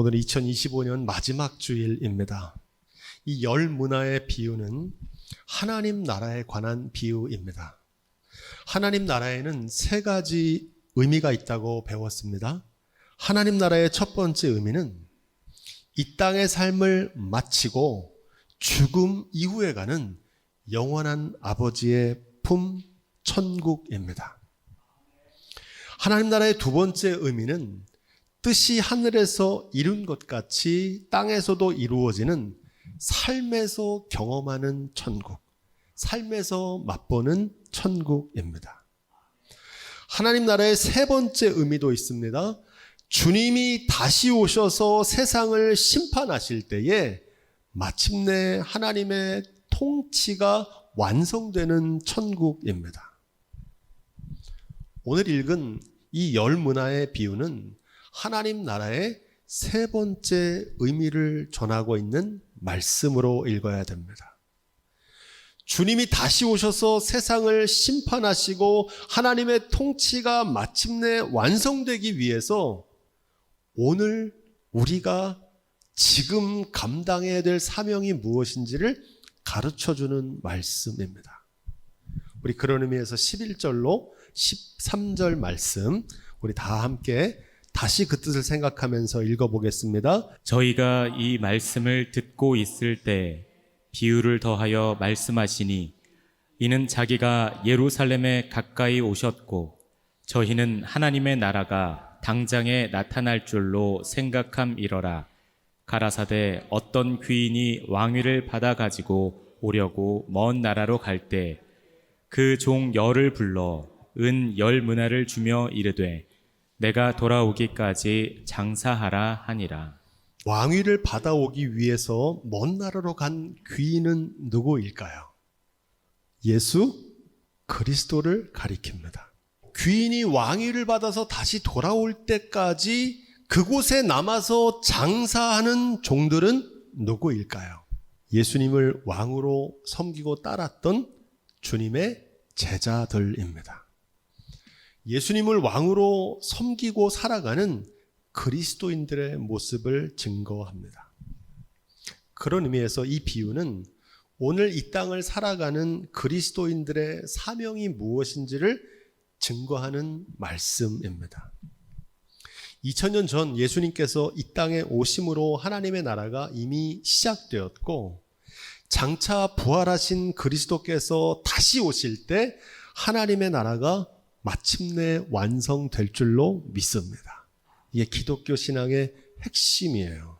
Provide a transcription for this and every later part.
오늘 2025년 마지막 주일입니다. 이 열 문화의 비유는 하나님 나라에 관한 비유입니다. 하나님 나라에는 세 가지 의미가 있다고 배웠습니다. 하나님 나라의 첫 번째 의미는 이 땅의 삶을 마치고 죽음 이후에 가는 영원한 아버지의 품 천국입니다. 하나님 나라의 두 번째 의미는 뜻이 하늘에서 이룬 것 같이 땅에서도 이루어지는 삶에서 경험하는 천국, 삶에서 맛보는 천국입니다. 하나님 나라의 세 번째 의미도 있습니다. 주님이 다시 오셔서 세상을 심판하실 때에 마침내 하나님의 통치가 완성되는 천국입니다. 오늘 읽은 이 열 문화의 비유는 하나님 나라의 세 번째 의미를 전하고 있는 말씀으로 읽어야 됩니다. 주님이 다시 오셔서 세상을 심판하시고 하나님의 통치가 마침내 완성되기 위해서 오늘 우리가 지금 감당해야 될 사명이 무엇인지를 가르쳐 주는 말씀입니다. 우리 그런 의미에서 11절로 13절 말씀 우리 다 함께 다시 그 뜻을 생각하면서 읽어보겠습니다. 저희가 이 말씀을 듣고 있을 때 비유를 더하여 말씀하시니 이는 자기가 예루살렘에 가까이 오셨고 저희는 하나님의 나라가 당장에 나타날 줄로 생각함이러라 가라사대 어떤 귀인이 왕위를 받아 가지고 오려고 먼 나라로 갈 때 그 종 열을 불러 은 열 문화를 주며 이르되 내가 돌아오기까지 장사하라 하니라 왕위를 받아오기 위해서 먼 나라로 간 귀인은 누구일까요? 예수 그리스도를 가리킵니다. 귀인이 왕위를 받아서 다시 돌아올 때까지 그곳에 남아서 장사하는 종들은 누구일까요? 예수님을 왕으로 섬기고 따랐던 주님의 제자들입니다. 예수님을 왕으로 섬기고 살아가는 그리스도인들의 모습을 증거합니다. 그런 의미에서 이 비유는 오늘 이 땅을 살아가는 그리스도인들의 사명이 무엇인지를 증거하는 말씀입니다. 2000년 전 예수님께서 이 땅에 오심으로 하나님의 나라가 이미 시작되었고 장차 부활하신 그리스도께서 다시 오실 때 하나님의 나라가 마침내 완성될 줄로 믿습니다. 이게 기독교 신앙의 핵심이에요.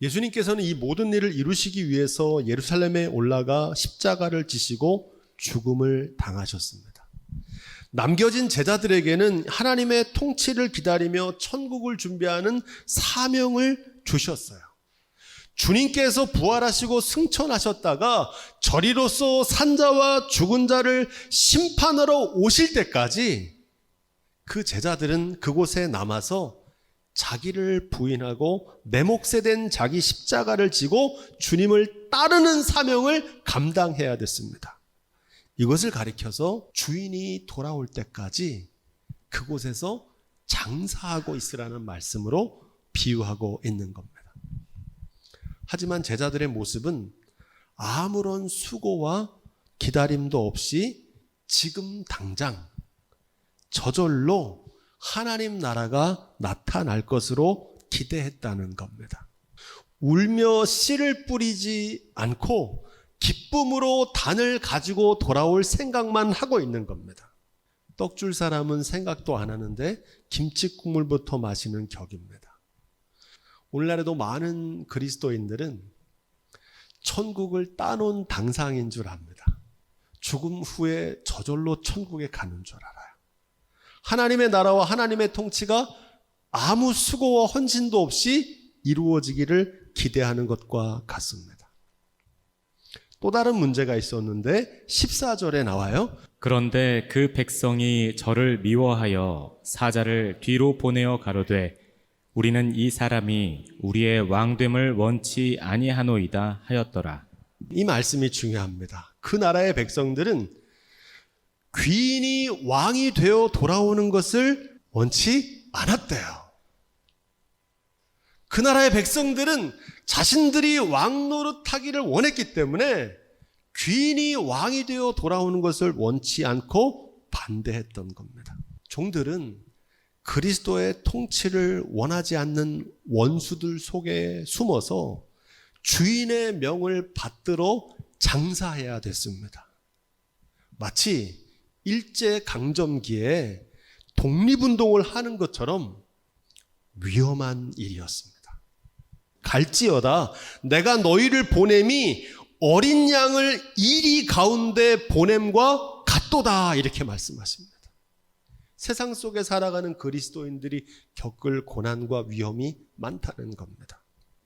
예수님께서는 이 모든 일을 이루시기 위해서 예루살렘에 올라가 십자가를 지시고 죽음을 당하셨습니다. 남겨진 제자들에게는 하나님의 통치를 기다리며 천국을 준비하는 사명을 주셨어요. 주님께서 부활하시고 승천하셨다가 저리로서 산자와 죽은 자를 심판하러 오실 때까지 그 제자들은 그곳에 남아서 자기를 부인하고 내 몫에 된 자기 십자가를 지고 주님을 따르는 사명을 감당해야 됐습니다. 이것을 가리켜서 주인이 돌아올 때까지 그곳에서 장사하고 있으라는 말씀으로 비유하고 있는 겁니다. 하지만 제자들의 모습은 아무런 수고와 기다림도 없이 지금 당장 저절로 하나님 나라가 나타날 것으로 기대했다는 겁니다. 울며 씨를 뿌리지 않고 기쁨으로 단을 가지고 돌아올 생각만 하고 있는 겁니다. 떡 줄 사람은 생각도 안 하는데 김치 국물부터 마시는 격입니다. 오늘날에도 많은 그리스도인들은 천국을 따놓은 당상인 줄 압니다. 죽음 후에 저절로 천국에 가는 줄 알아요. 하나님의 나라와 하나님의 통치가 아무 수고와 헌신도 없이 이루어지기를 기대하는 것과 같습니다. 또 다른 문제가 있었는데 14절에 나와요. 그런데 그 백성이 저를 미워하여 사자를 뒤로 보내어 가로되 우리는 이 사람이 우리의 왕됨을 원치 아니하노이다 하였더라. 이 말씀이 중요합니다. 그 나라의 백성들은 귀인이 왕이 되어 돌아오는 것을 원치 않았대요. 그 나라의 백성들은 자신들이 왕 노릇하기를 원했기 때문에 귀인이 왕이 되어 돌아오는 것을 원치 않고 반대했던 겁니다. 종들은 그리스도의 통치를 원하지 않는 원수들 속에 숨어서 주인의 명을 받들어 장사해야 됐습니다. 마치 일제 강점기에 독립운동을 하는 것처럼 위험한 일이었습니다. 갈지어다 내가 너희를 보냄이 어린 양을 이리 가운데 보냄과 같도다 이렇게 말씀하십니다. 세상 속에 살아가는 그리스도인들이 겪을 고난과 위험이 많다는 겁니다.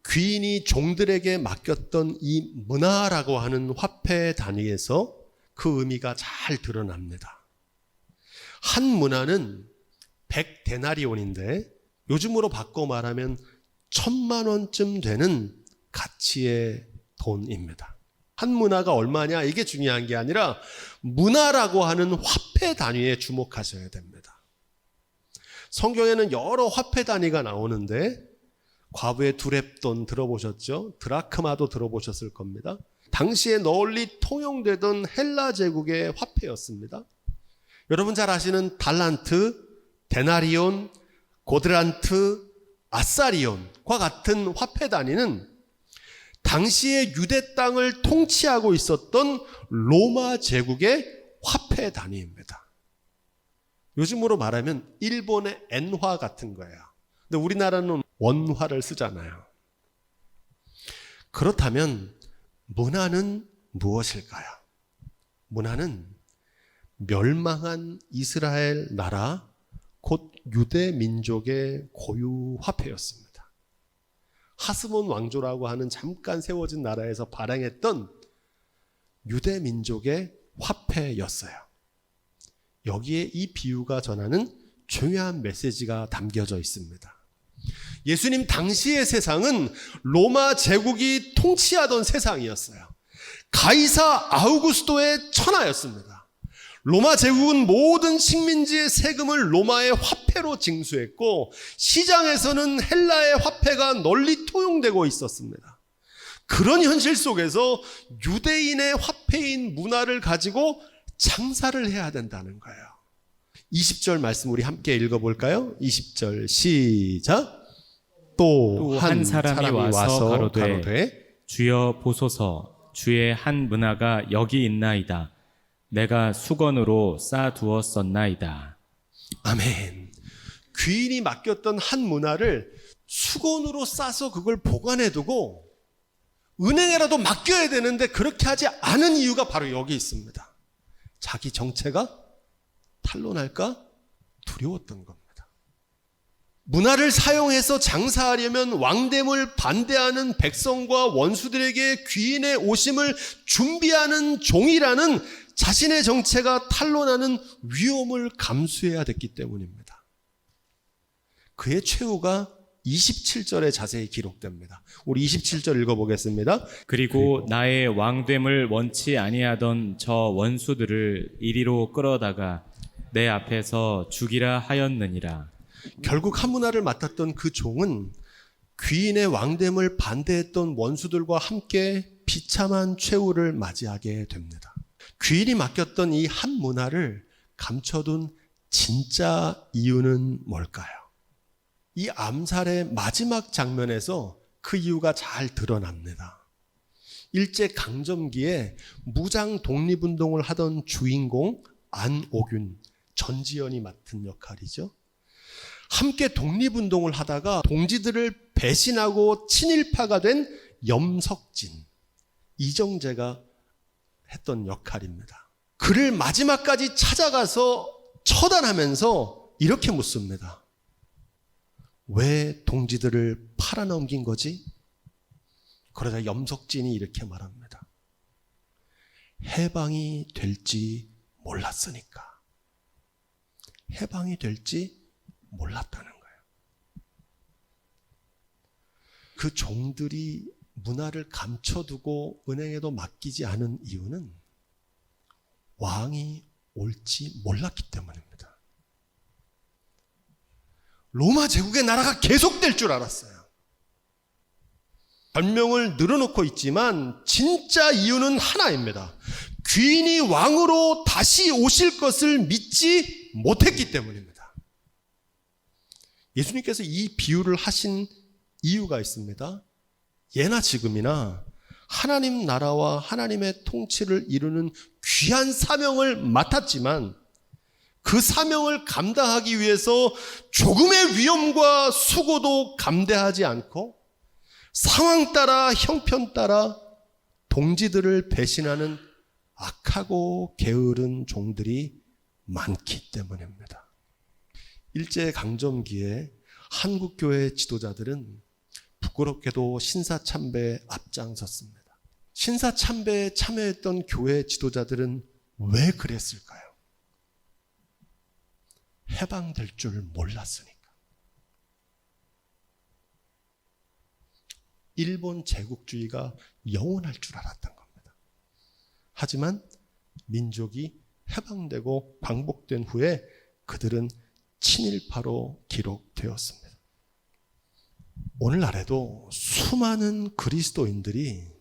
귀인이 종들에게 맡겼던 이 문화라고 하는 화폐 단위에서 그 의미가 잘 드러납니다. 한 문화는 100데나리온인데 요즘으로 바꿔 말하면 천만 원쯤 되는 가치의 돈입니다. 한 문화가 얼마냐 이게 중요한 게 아니라 문화라고 하는 화폐 단위에 주목하셔야 됩니다. 성경에는 여러 화폐 단위가 나오는데 과부의 두랩돈 들어보셨죠? 드라크마도 들어보셨을 겁니다. 당시에 널리 통용되던 헬라 제국의 화폐였습니다. 여러분 잘 아시는 달란트, 데나리온, 고드란트, 아사리온과 같은 화폐 단위는 당시의 유대 땅을 통치하고 있었던 로마 제국의 화폐 단위입니다. 요즘으로 말하면 일본의 엔화 같은 거예요. 근데 우리나라는 원화를 쓰잖아요. 그렇다면 문화는 무엇일까요? 문화는 멸망한 이스라엘 나라 곧 유대 민족의 고유 화폐였습니다. 하스몬 왕조라고 하는 잠깐 세워진 나라에서 발행했던 유대 민족의 화폐였어요. 여기에 이 비유가 전하는 중요한 메시지가 담겨져 있습니다. 예수님 당시의 세상은 로마 제국이 통치하던 세상이었어요. 가이사 아우구스도의 천하였습니다. 로마 제국은 모든 식민지의 세금을 로마의 화폐로 징수했고 시장에서는 헬라의 화폐가 널리 통용되고 있었습니다. 그런 현실 속에서 유대인의 화폐인 문화를 가지고 장사를 해야 된다는 거예요. 20절 말씀 우리 함께 읽어볼까요? 20절 시작. 또 한 사람이 사람이 와서 와서 가로되 가로되 주여 보소서 주의 한 문화가 여기 있나이다. 내가 수건으로 쌓아 두었었나이다. 아멘. 귀인이 맡겼던 한 문화를 수건으로 싸서 그걸 보관해 두고 은행에라도 맡겨야 되는데 그렇게 하지 않은 이유가 바로 여기 있습니다. 자기 정체가 탄로날까 두려웠던 겁니다. 문화를 사용해서 장사하려면 왕됨을 반대하는 백성과 원수들에게 귀인의 오심을 준비하는 종이라는 자신의 정체가 탄로나는 위험을 감수해야 됐기 때문입니다. 그의 최후가 27절에 자세히 기록됩니다. 우리 27절 읽어보겠습니다. 그리고 나의 왕됨을 원치 아니하던 저 원수들을 이리로 끌어다가 내 앞에서 죽이라 하였느니라. 결국 한 문화를 맡았던 그 종은 귀인의 왕됨을 반대했던 원수들과 함께 비참한 최후를 맞이하게 됩니다. 귀인이 맡겼던 이 한 문화를 감춰둔 진짜 이유는 뭘까요? 이 암살의 마지막 장면에서 그 이유가 잘 드러납니다. 일제 강점기에 무장 독립운동을 하던 주인공 안오균, 전지현이 맡은 역할이죠. 함께 독립운동을 하다가 동지들을 배신하고 친일파가 된 염석진, 이정재가 했던 역할입니다. 그를 마지막까지 찾아가서 처단하면서 이렇게 묻습니다. 왜 동지들을 팔아넘긴 거지? 그러자 염석진이 이렇게 말합니다. 해방이 될지 몰랐으니까. 해방이 될지 몰랐다는 거예요. 그 종들이 문화를 감춰두고 은행에도 맡기지 않은 이유는 왕이 올지 몰랐기 때문입니다. 로마 제국의 나라가 계속될 줄 알았어요. 별명을 늘어놓고 있지만 진짜 이유는 하나입니다. 귀인이 왕으로 다시 오실 것을 믿지 못했기 때문입니다. 예수님께서 이 비유를 하신 이유가 있습니다. 예나 지금이나 하나님 나라와 하나님의 통치를 이루는 귀한 사명을 맡았지만 그 사명을 감당하기 위해서 조금의 위험과 수고도 감대하지 않고 상황 따라 형편 따라 동지들을 배신하는 악하고 게으른 종들이 많기 때문입니다. 일제 강점기에 한국 교회 지도자들은 부끄럽게도 신사참배에 앞장섰습니다. 신사참배에 참여했던 교회 지도자들은 왜 그랬을까요? 해방될 줄 몰랐으니까. 일본 제국주의가 영원할 줄 알았던 겁니다. 하지만 민족이 해방되고 광복된 후에 그들은 친일파로 기록되었습니다. 오늘날에도 수많은 그리스도인들이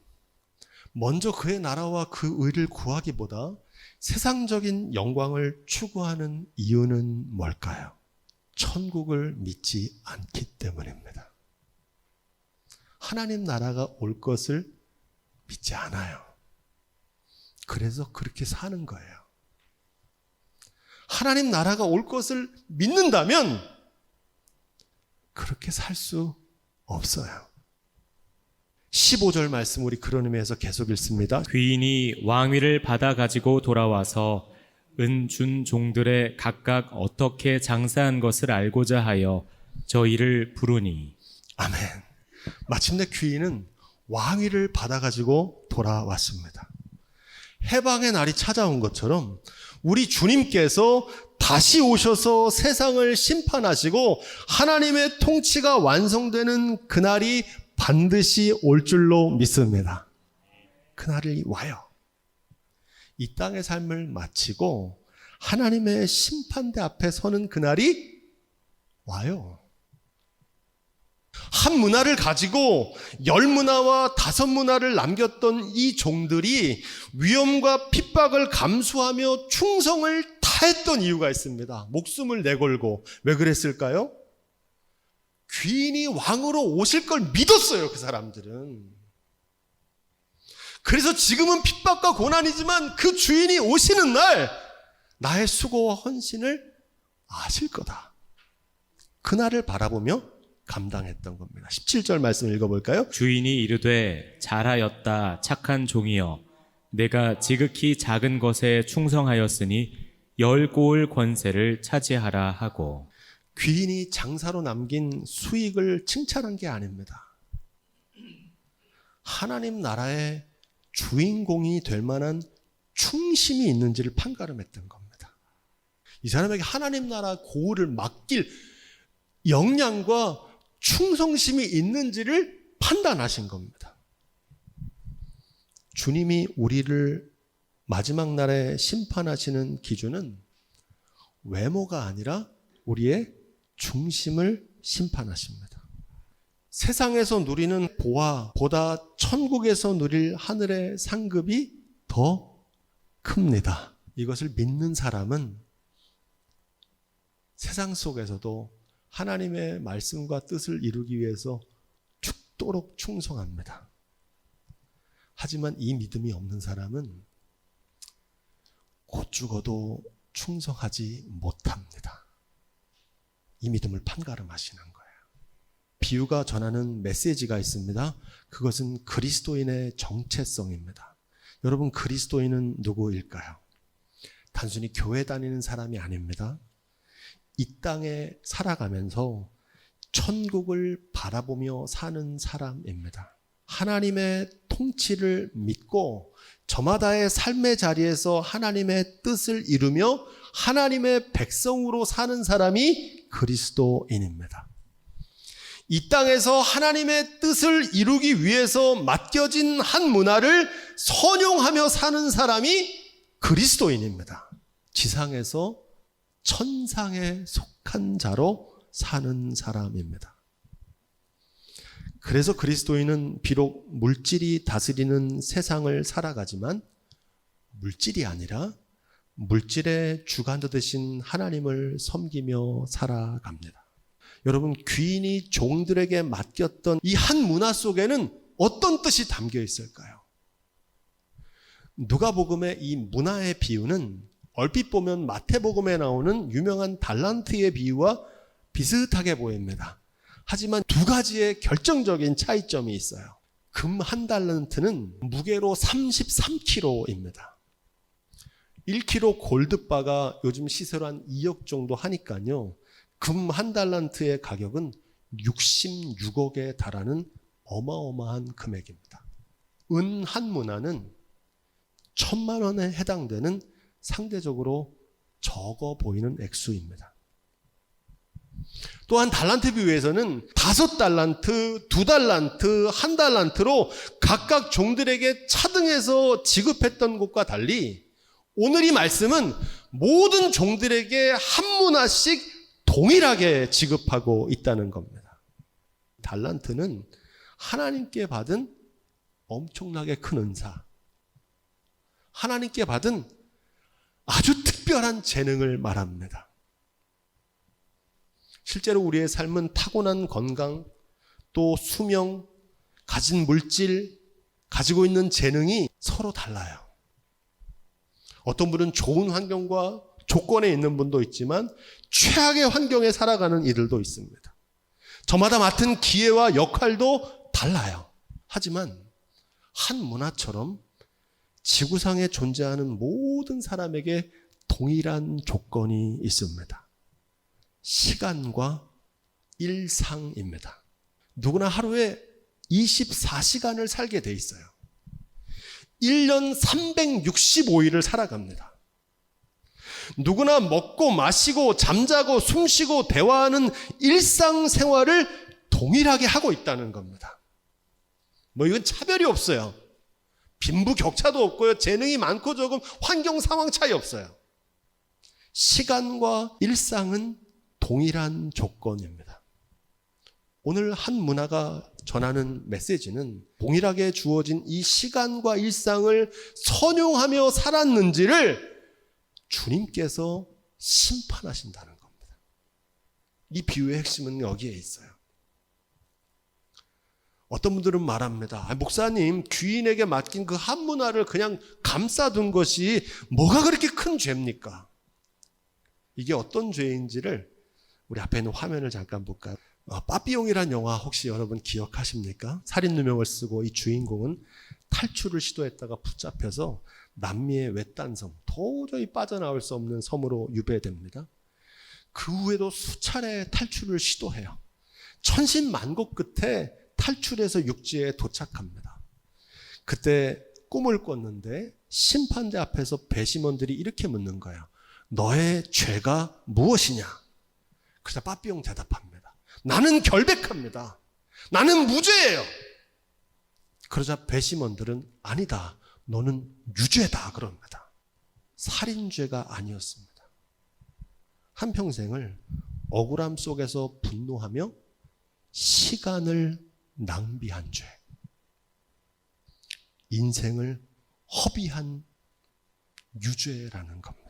먼저 그의 나라와 그 의를 구하기보다 세상적인 영광을 추구하는 이유는 뭘까요? 천국을 믿지 않기 때문입니다. 하나님 나라가 올 것을 믿지 않아요. 그래서 그렇게 사는 거예요. 하나님 나라가 올 것을 믿는다면 그렇게 살 수 없어요. 15절 말씀 우리 그런 의미에서 계속 읽습니다. 귀인이 왕위를 받아 가지고 돌아와서 은준 종들의 각각 어떻게 장사한 것을 알고자 하여 저희를 부르니 아멘. 마침내 귀인은 왕위를 받아 가지고 돌아왔습니다. 해방의 날이 찾아온 것처럼 우리 주님께서 다시 오셔서 세상을 심판하시고 하나님의 통치가 완성되는 그날이 반드시 올 줄로 믿습니다. 그날이 와요. 이 땅의 삶을 마치고 하나님의 심판대 앞에 서는 그날이 와요. 한 문화를 가지고 열 문화와 다섯 문화를 남겼던 이 종들이 위험과 핍박을 감수하며 충성을 다했던 이유가 있습니다. 목숨을 내걸고 왜 그랬을까요? 귀인이 왕으로 오실 걸 믿었어요, 그 사람들은. 그래서 지금은 핍박과 고난이지만 그 주인이 오시는 날 나의 수고와 헌신을 아실 거다. 그날을 바라보며 감당했던 겁니다. 17절 말씀 읽어볼까요? 주인이 이르되 잘하였다 착한 종이여 내가 지극히 작은 것에 충성하였으니 열 고을 권세를 차지하라 하고 귀인이 장사로 남긴 수익을 칭찬한 게 아닙니다. 하나님 나라의 주인공이 될 만한 충심이 있는지를 판가름했던 겁니다. 이 사람에게 하나님 나라 고을을 맡길 역량과 충성심이 있는지를 판단하신 겁니다. 주님이 우리를 마지막 날에 심판하시는 기준은 외모가 아니라 우리의 중심을 심판하십니다. 세상에서 누리는 보아보다 천국에서 누릴 하늘의 상급이 더 큽니다. 이것을 믿는 사람은 세상 속에서도 하나님의 말씀과 뜻을 이루기 위해서 죽도록 충성합니다. 하지만 이 믿음이 없는 사람은 곧 죽어도 충성하지 못합니다. 이 믿음을 판가름하시는 거예요. 비유가 전하는 메시지가 있습니다. 그것은 그리스도인의 정체성입니다. 여러분, 그리스도인은 누구일까요? 단순히 교회 다니는 사람이 아닙니다. 이 땅에 살아가면서 천국을 바라보며 사는 사람입니다. 하나님의 통치를 믿고 저마다의 삶의 자리에서 하나님의 뜻을 이루며 하나님의 백성으로 사는 사람이 그리스도인입니다. 이 땅에서 하나님의 뜻을 이루기 위해서 맡겨진 한 문화를 선용하며 사는 사람이 그리스도인입니다. 지상에서 천상에 속한 자로 사는 사람입니다. 그래서 그리스도인은 비록 물질이 다스리는 세상을 살아가지만 물질이 아니라 물질의 주관자 되신 하나님을 섬기며 살아갑니다. 여러분 귀인이 종들에게 맡겼던 이 한 문화 속에는 어떤 뜻이 담겨 있을까요? 누가복음의 이 문화의 비유는 얼핏 보면 마태복음에 나오는 유명한 달란트의 비유와 비슷하게 보입니다. 하지만 두 가지의 결정적인 차이점이 있어요. 금 한 달란트는 무게로 33kg입니다. 1kg 골드바가 요즘 시세로 한 2억 정도 하니까요. 금 한 달란트의 가격은 66억에 달하는 어마어마한 금액입니다. 은 한 문화는 천만 원에 해당되는 상대적으로 적어 보이는 액수입니다. 또한 달란트 비유에서는 다섯 달란트, 두 달란트, 한 달란트로 각각 종들에게 차등해서 지급했던 것과 달리 오늘 이 말씀은 모든 종들에게 한 문화씩 동일하게 지급하고 있다는 겁니다. 달란트는 하나님께 받은 엄청나게 큰 은사, 하나님께 받은 아주 특별한 재능을 말합니다. 실제로 우리의 삶은 타고난 건강, 또 수명, 가진 물질, 가지고 있는 재능이 서로 달라요. 어떤 분은 좋은 환경과 조건에 있는 분도 있지만 최악의 환경에 살아가는 이들도 있습니다. 저마다 맡은 기회와 역할도 달라요. 하지만 한 문화처럼 지구상에 존재하는 모든 사람에게 동일한 조건이 있습니다. 시간과 일상입니다. 누구나 하루에 24시간을 살게 돼 있어요. 1년 365일을 살아갑니다. 누구나 먹고 마시고 잠자고 숨쉬고 대화하는 일상생활을 동일하게 하고 있다는 겁니다. 뭐 이건 차별이 없어요. 빈부 격차도 없고요. 재능이 많고 적음 환경 상황 차이 없어요. 시간과 일상은 동일한 조건입니다. 오늘 한 문화가 전하는 메시지는 동일하게 주어진 이 시간과 일상을 선용하며 살았는지를 주님께서 심판하신다는 겁니다. 이 비유의 핵심은 여기에 있어요. 어떤 분들은 말합니다. 아, 목사님, 귀인에게 맡긴 그 한 문화를 그냥 감싸둔 것이 뭐가 그렇게 큰 죄입니까? 이게 어떤 죄인지를 우리 앞에 있는 화면을 잠깐 볼까요? 어, 빠삐용이란 영화 혹시 여러분 기억하십니까? 살인 누명을 쓰고 이 주인공은 탈출을 시도했다가 붙잡혀서 남미의 외딴 섬, 도저히 빠져나올 수 없는 섬으로 유배됩니다. 그 후에도 수차례 탈출을 시도해요. 천신만고 끝에 탈출해서 육지에 도착합니다. 그때 꿈을 꿨는데 심판대 앞에서 배심원들이 이렇게 묻는 거예요. 너의 죄가 무엇이냐? 그래서 빠삐용 대답합니다. 나는 결백합니다. 나는 무죄예요. 그러자 배심원들은 아니다. 너는 유죄다 그럽니다. 살인죄가 아니었습니다. 한평생을 억울함 속에서 분노하며 시간을 낭비한 죄. 인생을 허비한 유죄라는 겁니다.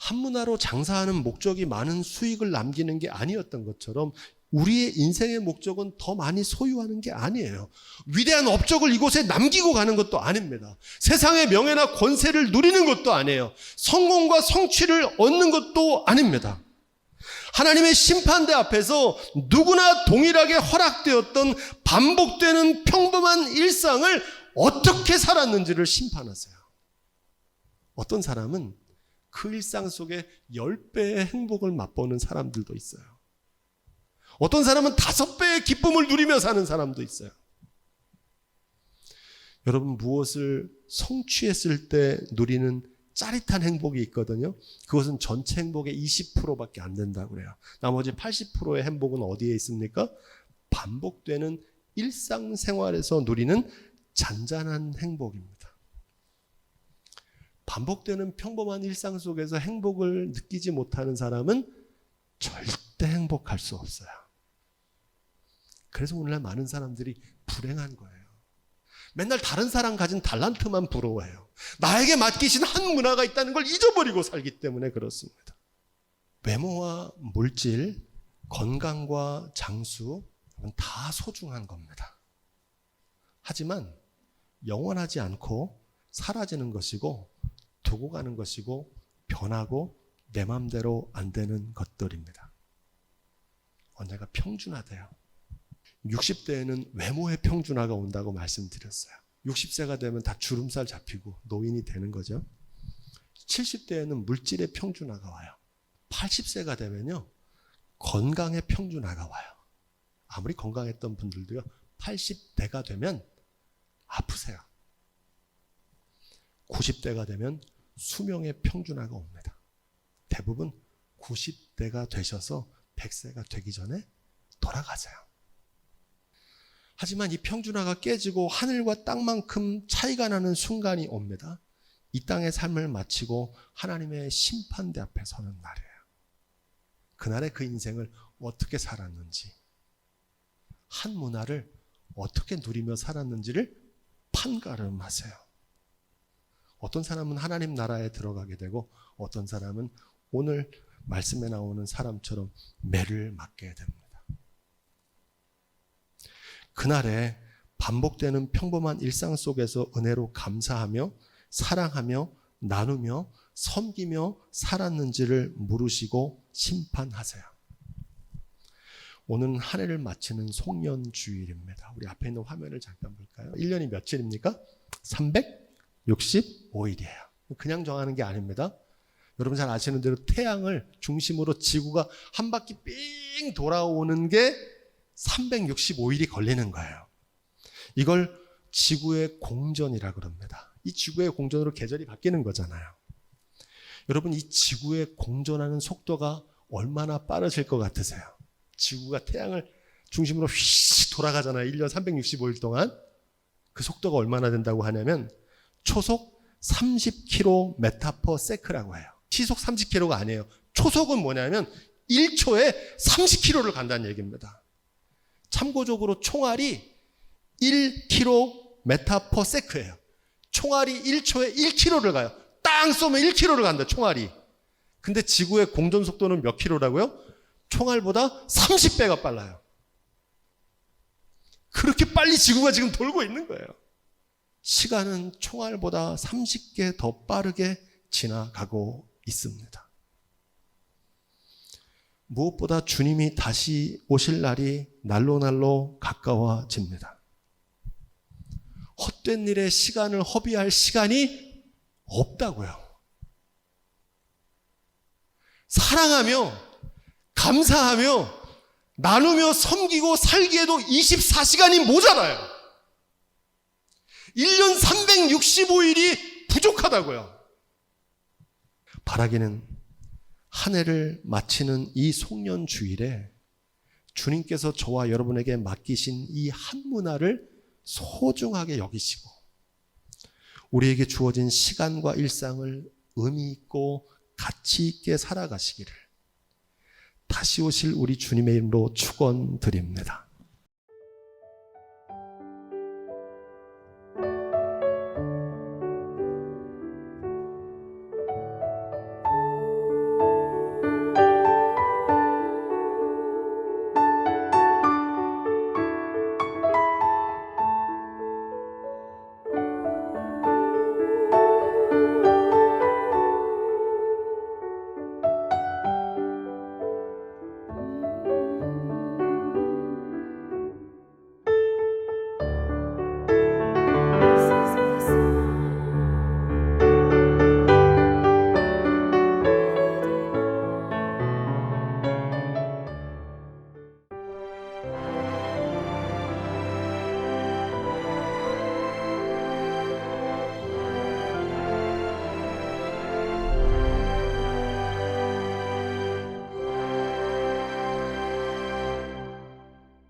한문화로 장사하는 목적이 많은 수익을 남기는 게 아니었던 것처럼 우리의 인생의 목적은 더 많이 소유하는 게 아니에요. 위대한 업적을 이곳에 남기고 가는 것도 아닙니다. 세상의 명예나 권세를 누리는 것도 아니에요. 성공과 성취를 얻는 것도 아닙니다. 하나님의 심판대 앞에서 누구나 동일하게 허락되었던 반복되는 평범한 일상을 어떻게 살았는지를 심판하세요. 어떤 사람은 그 일상 속에 10배의 행복을 맛보는 사람들도 있어요. 어떤 사람은 다섯 배의 기쁨을 누리며 사는 사람도 있어요. 여러분 무엇을 성취했을 때 누리는 짜릿한 행복이 있거든요. 그것은 전체 행복의 20%밖에 안 된다고 그래요. 나머지 80%의 행복은 어디에 있습니까? 반복되는 일상생활에서 누리는 잔잔한 행복입니다. 반복되는 평범한 일상 속에서 행복을 느끼지 못하는 사람은 절대 행복할 수 없어요. 그래서 오늘날 많은 사람들이 불행한 거예요. 맨날 다른 사람 가진 달란트만 부러워해요. 나에게 맡기신 한 문화가 있다는 걸 잊어버리고 살기 때문에 그렇습니다. 외모와 물질, 건강과 장수, 다 소중한 겁니다. 하지만 영원하지 않고 사라지는 것이고 두고 가는 것이고 변하고 내 맘대로 안 되는 것들입니다. 언젠가 평준화돼요. 60대에는 외모의 평준화가 온다고 말씀드렸어요. 60세가 되면 다 주름살 잡히고 노인이 되는 거죠. 70대에는 물질의 평준화가 와요. 80세가 되면요. 건강의 평준화가 와요. 아무리 건강했던 분들도요. 80대가 되면 아프세요. 90대가 되면 수명의 평준화가 옵니다. 대부분 90대가 되셔서 100세가 되기 전에 돌아가세요. 하지만 이 평준화가 깨지고 하늘과 땅만큼 차이가 나는 순간이 옵니다. 이 땅의 삶을 마치고 하나님의 심판대 앞에 서는 날이에요. 그날의 그 인생을 어떻게 살았는지, 한 문화를 어떻게 누리며 살았는지를 판가름하세요. 어떤 사람은 하나님 나라에 들어가게 되고 어떤 사람은 오늘 말씀에 나오는 사람처럼 매를 맞게 됩니다. 그날에 반복되는 평범한 일상 속에서 은혜로 감사하며 사랑하며 나누며 섬기며 살았는지를 물으시고 심판하세요. 오늘 한 해를 마치는 송년 주일입니다. 우리 앞에 있는 화면을 잠깐 볼까요? 1년이 며칠입니까? 365일이에요. 그냥 정하는 게 아닙니다. 여러분 잘 아시는 대로 태양을 중심으로 지구가 한 바퀴 삥 돌아오는 게 365일이 걸리는 거예요. 이걸 지구의 공전이라 그럽니다. 이 지구의 공전으로 계절이 바뀌는 거잖아요. 여러분 이 지구의 공전하는 속도가 얼마나 빠르실 것 같으세요? 지구가 태양을 중심으로 휘 돌아가잖아요. 1년 365일 동안. 그 속도가 얼마나 된다고 하냐면 초속 30km/s라고 해요. 시속 30km가 아니에요. 초속은 뭐냐면 1초에 30km를 간다는 얘기입니다. 참고적으로 총알이 1km/s예요. 총알이 1초에 1km를 가요. 땅 쏘면 1km를 간다, 총알이. 근데 지구의 공전 속도는 몇 킬로라고요? 총알보다 30배가 빨라요. 그렇게 빨리 지구가 지금 돌고 있는 거예요. 시간은 총알보다 30개 더 빠르게 지나가고 있습니다. 무엇보다 주님이 다시 오실 날이 날로 날로 가까워집니다. 헛된 일에 시간을 허비할 시간이 없다고요. 사랑하며 감사하며 나누며 섬기고 살기에도 24시간이 모자라요. 1년 365일이 부족하다고요. 바라기는 한 해를 마치는 이 송년 주일에 주님께서 저와 여러분에게 맡기신 이 한 문화를 소중하게 여기시고 우리에게 주어진 시간과 일상을 의미 있고 가치 있게 살아가시기를 다시 오실 우리 주님의 이름으로 축원드립니다.